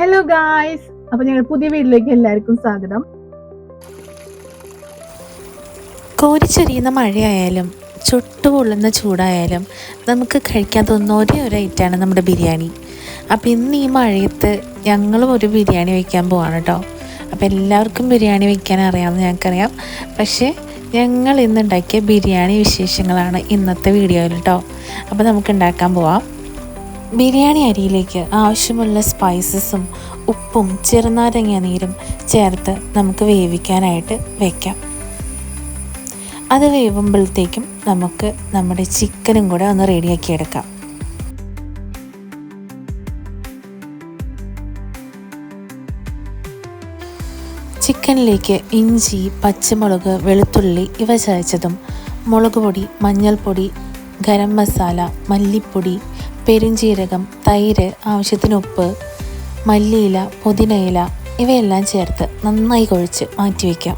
Hello guys അപ്പൊ ഞങ്ങൾ പുതിയ വീട്ടിലേക്ക് എല്ലാവർക്കും സ്വാഗതം. കോരിച്ചൊരിയുന്ന മഴയായാലും ചുട്ടുപൊള്ളുന്ന ചൂടായാലും നമുക്ക് കഴിക്കാൻ തോന്നുന്ന ഒരേ ഒരു ഐറ്റമാണ് നമ്മുടെ ബിരിയാണി. അപ്പോൾ ഇന്ന് ഈ മഴയത്ത് ഞങ്ങളും ഒരു ബിരിയാണി വയ്ക്കാൻ പോവാണ് കേട്ടോ അപ്പോൾ എല്ലാവർക്കും ബിരിയാണി വയ്ക്കാൻ അറിയാമെന്ന് ഞങ്ങൾക്കറിയാം. പക്ഷേ ഞങ്ങൾ ഇന്ന് ഉണ്ടാക്കിയ ബിരിയാണി വിശേഷങ്ങളാണ് ഇന്നത്തെ വീഡിയോയിൽ കേട്ടോ അപ്പോൾ നമുക്ക് ഉണ്ടാക്കാൻ പോവാം. ബിരിയാണി അരിയിലേക്ക് ആവശ്യമുള്ള സ്പൈസസും ഉപ്പും ചെറുനാരങ്ങ നീരും ചേർത്ത് നമുക്ക് വേവിക്കാനായിട്ട് വെക്കാം. അത് വേവുമ്പോഴത്തേക്കും നമുക്ക് നമ്മുടെ ചിക്കനും കൂടെ ഒന്ന് റെഡിയാക്കി എടുക്കാം. ചിക്കനിലേക്ക് ഇഞ്ചി പച്ചമുളക് വെളുത്തുള്ളി ഇവ ചതച്ചതും മുളക് പൊടി മഞ്ഞൾപ്പൊടി ഗരം മസാല മല്ലിപ്പൊടി പെരുംജീരകം തൈര് ആവശ്യത്തിന് ഉപ്പ് മല്ലിയില പുതിനയില ഇവയെല്ലാം ചേർത്ത് നന്നായി കുഴച്ച് മാറ്റിവെക്കാം.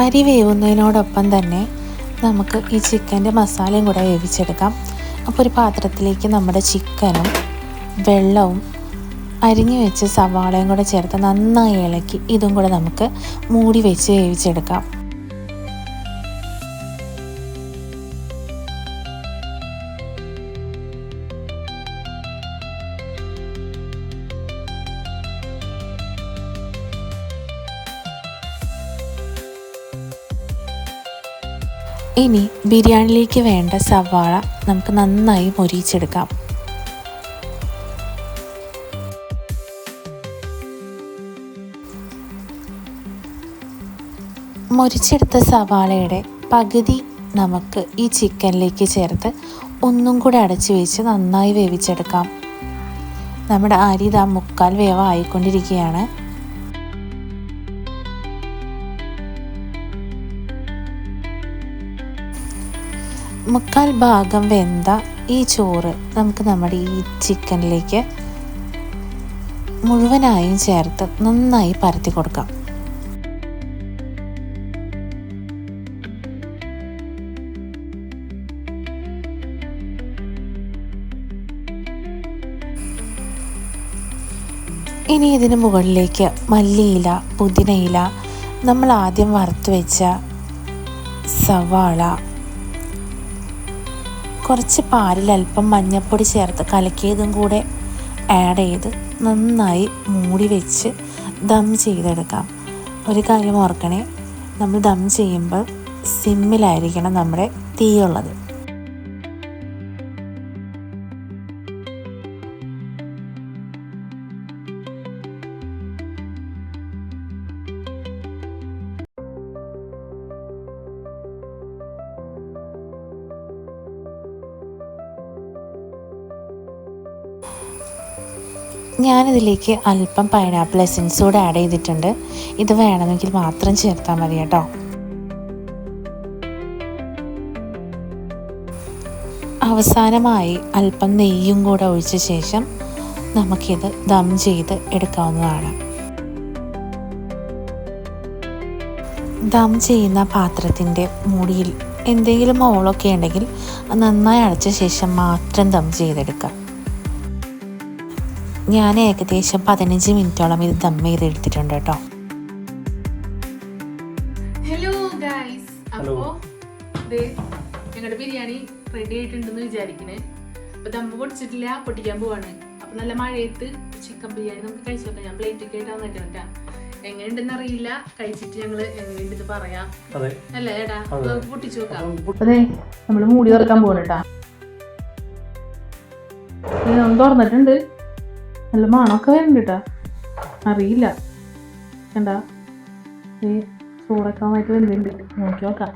അരി വേവുന്നതിനോടൊപ്പം തന്നെ നമുക്ക് ഈ ചിക്കന്റെ മസാലയും കൂടെ വേവിച്ചെടുക്കാം. അപ്പോൾ ഒരു പാത്രത്തിലേക്ക് നമ്മുടെ ചിക്കനും വെള്ളവും അരിഞ്ഞു വെച്ച് സവാളയും കൂടെ ചേർത്ത് നന്നായി ഇളക്കി ഇതും കൂടെ നമുക്ക് മൂടി വെച്ച് വേവിച്ചെടുക്കാം. ഇനി ബിരിയാണിയിലേക്ക് വേണ്ട സവാള നമുക്ക് നന്നായി മൊരിയിച്ചെടുക്കാം മൊരിച്ചെടുത്ത സവാളയുടെ പകുതി നമുക്ക് ഈ ചിക്കനിലേക്ക് ചേർത്ത് ഒന്നും കൂടെ അടച്ചു വെച്ച് നന്നായി വേവിച്ചെടുക്കാം. നമ്മുടെ അരി ഇതാ മുക്കാൽ വേവായിക്കൊണ്ടിരിക്കുകയാണ്. മുക്കാൽ ഭാഗം വെന്ത ഈ ചോറ് നമുക്ക് നമ്മുടെ ഈ ചിക്കനിലേക്ക് മുഴുവനായും ചേർത്ത് നന്നായി പരത്തി കൊടുക്കാം. ഇനി ഇതിന് മുകളിലേക്ക് മല്ലിയില പുതിനയില നമ്മൾ ആദ്യം വറുത്ത് വെച്ച സവാള കുറച്ച് പാലിൽ അല്പം മഞ്ഞൾപ്പൊടി ചേർത്ത് കലക്കിയതും കൂടെ ആഡ് ചെയ്ത് നന്നായി മൂടി വെച്ച് ദം ചെയ്തെടുക്കാം. ഒരു കാര്യം ഓർക്കണേ നമ്മൾ ദം ചെയ്യുമ്പോൾ സിമ്മിലായിരിക്കണം നമ്മുടെ തീയുള്ളത്. ഞാനിതിലേക്ക് അല്പം പൈനാപ്പിൾ എസൻസ് കൂടെ ആഡ് ചെയ്തിട്ടുണ്ട്. ഇത് വേണമെങ്കിൽ മാത്രം ചേർത്താൽ മതി കേട്ടോ. അവസാനമായി അല്പം നെയ്യും കൂടെ ഒഴിച്ച ശേഷം നമുക്കിത് ദം ചെയ്ത് എടുക്കാവുന്നതാണ്. ദം ചെയ്യുന്ന പാത്രത്തിന്റെ മുടിയിൽ എന്തെങ്കിലും ഓളൊക്കെ ഉണ്ടെങ്കിൽ നന്നായി അടച്ച ശേഷം മാത്രം ദം ചെയ്തെടുക്കാം. ഞാൻ ഏകദേശം പതിനഞ്ച് മിനിറ്റോളം ഇത് ദം ചെയ്ത് എടുത്തിട്ടുണ്ട് കേട്ടോ. ഹലോ ഗൈസ് അപ്പോ ദേ ഞങ്ങളുടെ ബിരിയാണി റെഡി ആയിട്ടുണ്ടെന്ന് വിചാരിക്കണേ. അപ്പൊ ദമ്പ് പൊടിച്ചിട്ടില്ല പൊട്ടിക്കാൻ പോവാണ്. അപ്പൊ നല്ല മഴയത്ത് ചിക്കൻ ബിരിയാണി നമുക്ക് കഴിച്ചു നോക്കാം. ഞാൻ പ്ലേറ്റൊക്കെ ആയിട്ട് വന്നിട്ടുണ്ട് കേട്ടാ എങ്ങനെയുണ്ടെന്ന് അറിയില്ല. കഴിച്ചിട്ട് ഞങ്ങൾ എങ്ങനെയുണ്ടെന്ന് പറയാം. അതെ. അല്ലേ ഏടാ പൊട്ടിച്ചു നോക്കാം. അതെ നമ്മൾ മൂടി തുറക്കാൻ പോകണട്ടാ തുറന്നിട്ടുണ്ട്. നല്ല മണമൊക്കെ വരുന്നുണ്ട് കേട്ടാ അറിയില്ല. കണ്ടാ? ഈ ചൂടക്കാമായിട്ട് വരുന്നുണ്ട് നോക്കി നോക്കാം.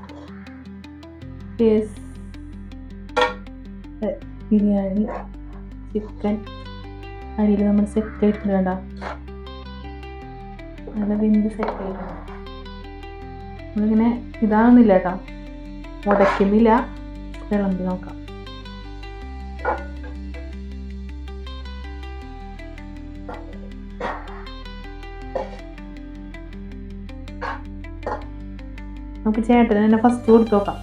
ബിരിയാണി ചിക്കൻ. അരിയിൽ നമ്മൾ സെറ്റ് ആയിട്ടുണ്ട് കണ്ടാ? നല്ല ബിന്ദു സെറ്റ് ആയിട്ടുണ്ട്. നമ്മളിങ്ങനെ ഇതാകുന്നില്ല കേട്ടോ ഉടയ്ക്കുന്നില്ല വിളമ്പി നോക്കാം. നമുക്ക് ചേട്ടന് തന്നെ ഫസ്റ്റ് കൊടുത്തു നോക്കാം.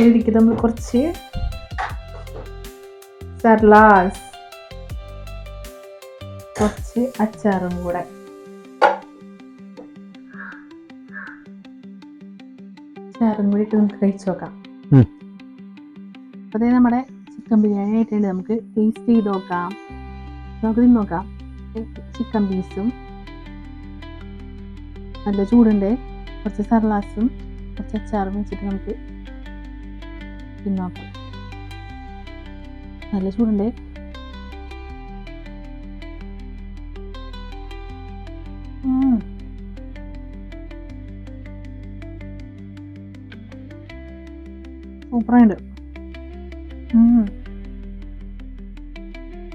ഇതിലേക്ക് നമ്മൾ കുറച്ച് സർലാസ് കുറച്ച് അച്ചാറും കൂടെ അച്ചാറും കൂടി ഇട്ട് നമുക്ക് കഴിച്ചു നോക്കാം. അതേ നമ്മുടെ ചിക്കൻ ബിരിയാണി ആയിട്ടുണ്ട്. നമുക്ക് ടേസ്റ്റ് ചെയ്ത് നോക്കാം. നമുക്ക് നോക്കാം. ചിക്കൻ പീസും. നല്ല ചൂടുണ്ട്. കുറച്ച് സർലാസും കുറച്ച് അച്ചാറും വെച്ചിട്ട് നമുക്ക് നോക്കാം. നല്ല ചൂടുണ്ട്. സൂപ്പറായിട്ട്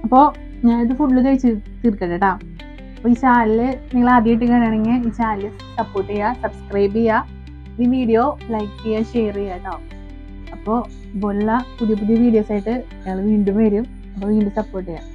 അപ്പോൾ ഞാനിത് ഫുള്ള് കഴിച്ച് തീർക്കട്ടെ കേട്ടോ അപ്പോൾ ഈ ചാനൽ നിങ്ങൾ ആദ്യമായിട്ട് കാണുകയാണെങ്കിൽ ഈ ചാനൽ സപ്പോർട്ട് ചെയ്യുക സബ്സ്ക്രൈബ് ചെയ്യുക ഈ വീഡിയോ ലൈക്ക് ചെയ്യുക ഷെയർ ചെയ്യുക കേട്ടോ അപ്പോൾ ഇതുപോലുള്ള പുതിയ പുതിയ വീഡിയോസ് ആയിട്ട് ഞങ്ങൾ വീണ്ടും വരും. അപ്പോൾ വീണ്ടും സപ്പോർട്ട് ചെയ്യാം.